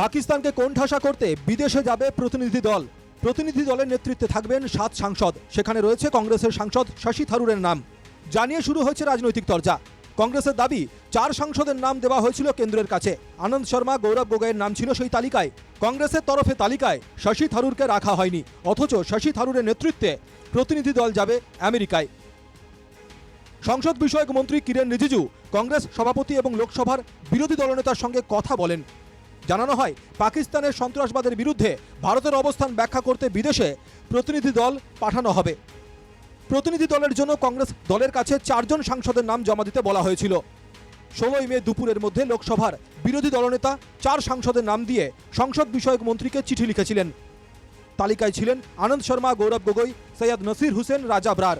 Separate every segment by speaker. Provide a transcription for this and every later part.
Speaker 1: পাকিস্তানকে কোণঠাসা করতে বিদেশে যাবে প্রতিনিধি দল। প্রতিনিধি দলের নেতৃত্বে থাকবেন সাত সাংসদ। সেখানে রয়েছে কংগ্রেসের সাংসদ শশী থারুরের নাম। জানিয়ে শুরু হয়েছে রাজনৈতিক চর্চা। কংগ্রেসের দাবি, চার সাংসদের নাম দেওয়া হয়েছিল কেন্দ্রের কাছে। আনন্দ শর্মা, গৌরব গোগাইয়ের নাম ছিল সেই তালিকায়। কংগ্রেসের তরফে তালিকায় শশী থারুরকে রাখা হয়নি। অথচ শশী থারুরের নেতৃত্বে প্রতিনিধি দল যাবে আমেরিকায়। সংসদ বিষয়ক মন্ত্রী কিরেন রিজিজু, কংগ্রেস সভাপতি এবং লোকসভার বিরোধী দলনেতার সঙ্গে কথা বলেন। জানানো হয়, পাকিস্তানের সন্ত্রাসবাদের বিরুদ্ধে ভারতের অবস্থান ব্যাখ্যা করতে বিদেশে প্রতিনিধি দল পাঠানো হবে। প্রতিনিধি দলের জন্য কংগ্রেস দলের কাছে চারজন সাংসদের নাম জমা দিতে বলা হয়েছিল। ষোলোই মে দুপুরের মধ্যে লোকসভার বিরোধী দলনেতা চার সাংসদের নাম দিয়ে সংসদ বিষয়ক মন্ত্রীকে চিঠি লিখেছিলেন। তালিকায় ছিলেন আনন্দ শর্মা, গৌরব গগৈ, সৈয়দ নসির হুসেন, রাজা ব্রার।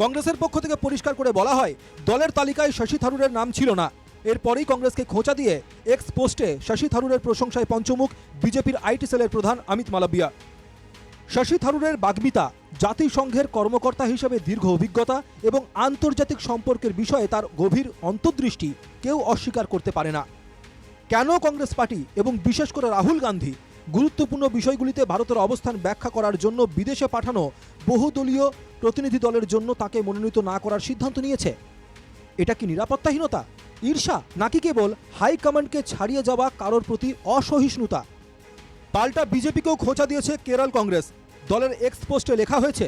Speaker 1: কংগ্রেসের পক্ষ থেকে পরিষ্কার করে বলা হয়, দলের তালিকায় শশী থারুরের নাম ছিল না। এরপরেই কংগ্রেসকে খোঁচা দিয়ে এক্স পোস্টে শশী থারুরের প্রশংসায় পঞ্চমুখ বিজেপির আইটি সেলের প্রধান অমিত মালবিয়া। শশী থারুরের বাগ্মিতা জাতিসংঘের কর্মকর্তা হিসেবে দীর্ঘ অভিজ্ঞতা এবং আন্তর্জাতিক সম্পর্কের বিষয়ে তার গভীর অন্তর্দৃষ্টি কেউ অস্বীকার করতে পারে না। কেন কংগ্রেস পার্টি এবং বিশেষ করে রাহুল গান্ধী গুরুত্বপূর্ণ বিষয়গুলিতে ভারতের অবস্থান ব্যাখ্যা করার জন্য বিদেশে পাঠানো বহুদলীয় প্রতিনিধি দলের জন্য তাকে মনোনীত না করার সিদ্ধান্ত নিয়েছে? এটা কি নিরাপত্তাহীনতা? ঈর্ষা নাকি কেবল হাইকমান্ডকে ছাড়িয়ে যাওয়া কারোর প্রতি অসহিষ্ণুতা? পাল্টা বিজেপিকেও খোঁচা দিয়েছে কেরল কংগ্রেস। দলের এক্স পোস্টে লেখা হয়েছে,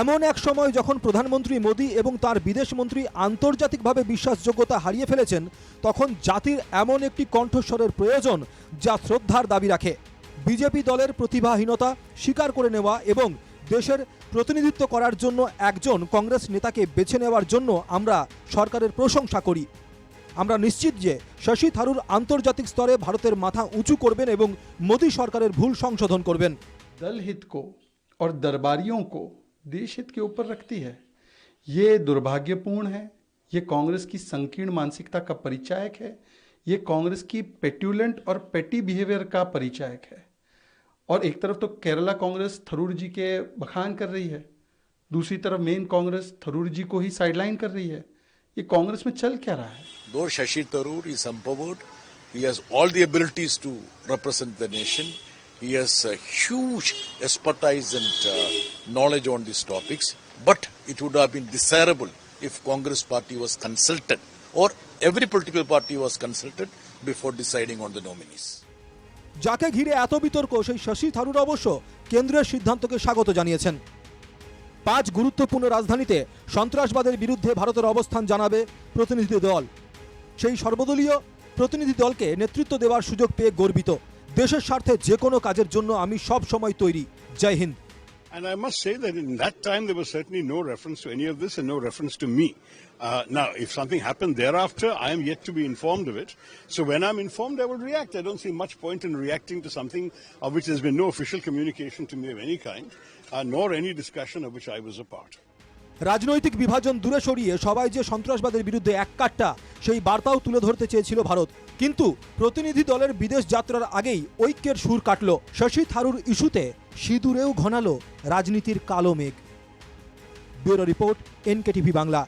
Speaker 1: এমন এক সময় যখন প্রধানমন্ত্রী মোদী এবং তার বিদেশমন্ত্রী আন্তর্জাতিকভাবে বিশ্বাসযোগ্যতা হারিয়ে ফেলেছেন, তখন জাতির এমন একটি কণ্ঠস্বরের প্রয়োজন যা শ্রদ্ধার দাবি রাখে। বিজেপি দলের প্রতিভাহীনতা স্বীকার করে নেওয়া এবং দেশের প্রতিনিধিত্ব করার জন্য একজন কংগ্রেস নেতাকে বেছে নেওয়ার জন্য আমরা সরকারের প্রশংসা করি। আমরা নিশ্চিত যে শশী থারুর আন্তর্জাতিক স্তরে ভারতের মাথা উঁচু করবেন এবং মোদী সরকারের ভুল সংশোধন করবেন
Speaker 2: दल हित को और दरबारियों को देश हित के ऊपर रखती है ये दुर्भाग्यपूर्ण है ये कांग्रेस की संकीर्ण मानसिकता का परिचायक है ये कांग्रेस की पेट्यूलेंट और पेटी बिहेवियर का परिचायक है और एक तरफ तो केरला कांग्रेस थरूर जी के बखान कर रही है दूसरी तरफ मेन कांग्रेस थरूर जी को ही साइडलाइन कर रही है ये कांग्रेस में चल क्या रहा है
Speaker 3: Though Shashi Tharoor is empowered, he has all the abilities to represent the nation. He has a huge expertise and uh, knowledge on these topics. But it would have been desirable if Congress party was consulted or every political party was consulted before deciding on the nominees.
Speaker 1: যাকে ঘিরে এত বিতর্ক সেই শশী থারুর অবশ্য কেন্দ্রের সিদ্ধান্তকে স্বাগত জানিয়েছেন পাঁচ গুরুত্বপূর্ণ রাজধানীতে সন্ত্রাসবাদের বিরুদ্ধে ভারতের অবস্থান জানাবে প্রতিনিধি দল। সেই সর্বদলীয় প্রতিনিধি দলকে নেতৃত্ব দেওয়ার সুযোগ পেয়ে গর্বিত। দেশের স্বার্থে যে কোনো কাজের জন্য আমি সব সময় তৈরি। জয় Hind.
Speaker 4: And I must say that in that time there was certainly no reference to any of this and no reference to me. Uh, now, if something happened thereafter, I am yet to be informed of it. So when I'm informed, I will react. I don't see much point in reacting to something of which there's been no official communication to me of any kind, uh, nor any discussion of which I was a part.
Speaker 1: রাজনৈতিক বিভাজন দূরে সরিয়ে সবাই যে সন্ত্রাসবাদের বিরুদ্ধে এক কাট্টা সেই বার্তাও তুলে ধরতে চেয়েছিল ভারত কিন্তু প্রতিনিধি দলের বিদেশ যাত্রার আগেই ঐক্যের সুর কাটল শশী থারুর ইস্যুতে সিঁদুরেও ঘনালো রাজনীতির কালো মেঘ। Bureau report NKTV Bangla.